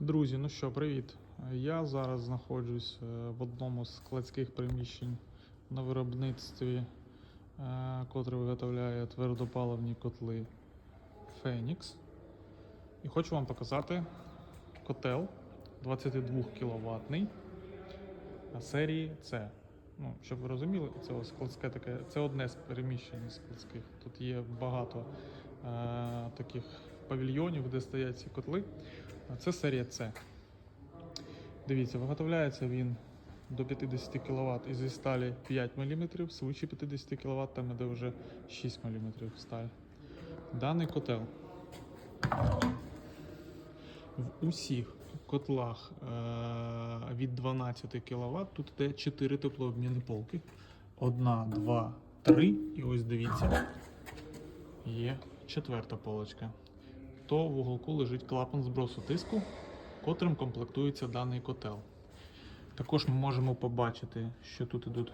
Друзі, ну що, привіт. Я зараз знаходжусь е, в одному з складських приміщень на виробництві, е, котре виготовляє твердопаливні котли Phoenix. І хочу вам показати котел 22 кВт серії C. Ну, щоб ви розуміли, це складське таке, це одне з переміщень складських. Тут є багато е, таких павільйонів, де стоять ці котли. Це серія С. Дивіться, виготовляється він до 50 кВт із сталі 5 мм, свичі 50 кВт, там іде вже 6 мм сталь. Даний котел в усіх котлах е- від 12 кВт тут йде 4 теплообмінні полки. Одна, два, три. І ось дивіться, є четверта полочка то в уголку лежить клапан збросу тиску, котрим комплектується даний котел. Також ми можемо побачити, що тут йдуть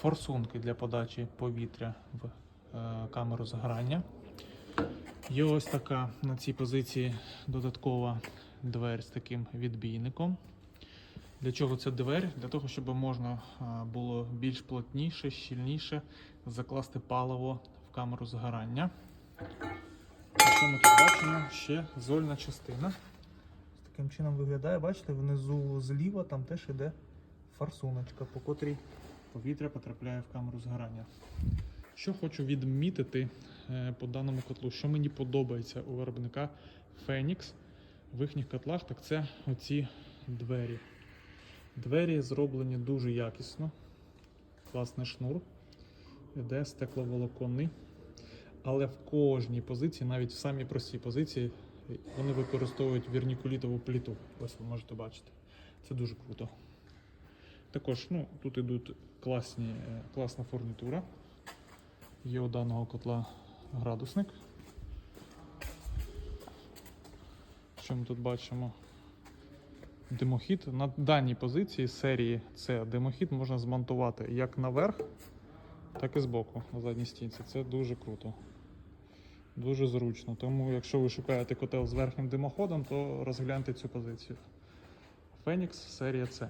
форсунки для подачі повітря в е, камеру згорання. Є ось така на цій позиції додаткова двері з таким відбійником. Для чого ця двері? Для того, щоб можна е, було більш плотніше, щільніше закласти паливо в камеру згорання. Що ми тут Ще зольна частина. Ось Таким чином виглядає, бачите, внизу зліва там теж іде форсуночка, по котрій повітря потрапляє в камеру згорання. Що хочу відмітити е, по даному котлу, що мені подобається у виробника Phoenix в їхніх котлах, так це оці двері. Двері зроблені дуже якісно. Класний шнур. Іде стекловолоконний. Але в кожній позиції, навіть в самій простій позиції, вони використовують вірнікулітову пліту. Ось ви можете бачити. Це дуже круто. Також ну, тут йдуть класні, е, класна фурнітура. Є у даного котла градусник. Що ми тут бачимо? Димохід. На даній позиції серії С димохід можна змонтувати як наверх, так і збоку на задній стінці. Це дуже круто. Дуже зручно. Тому, якщо ви шукаєте котел з верхнім димоходом, то розгляньте цю позицію. Фенікс серія C.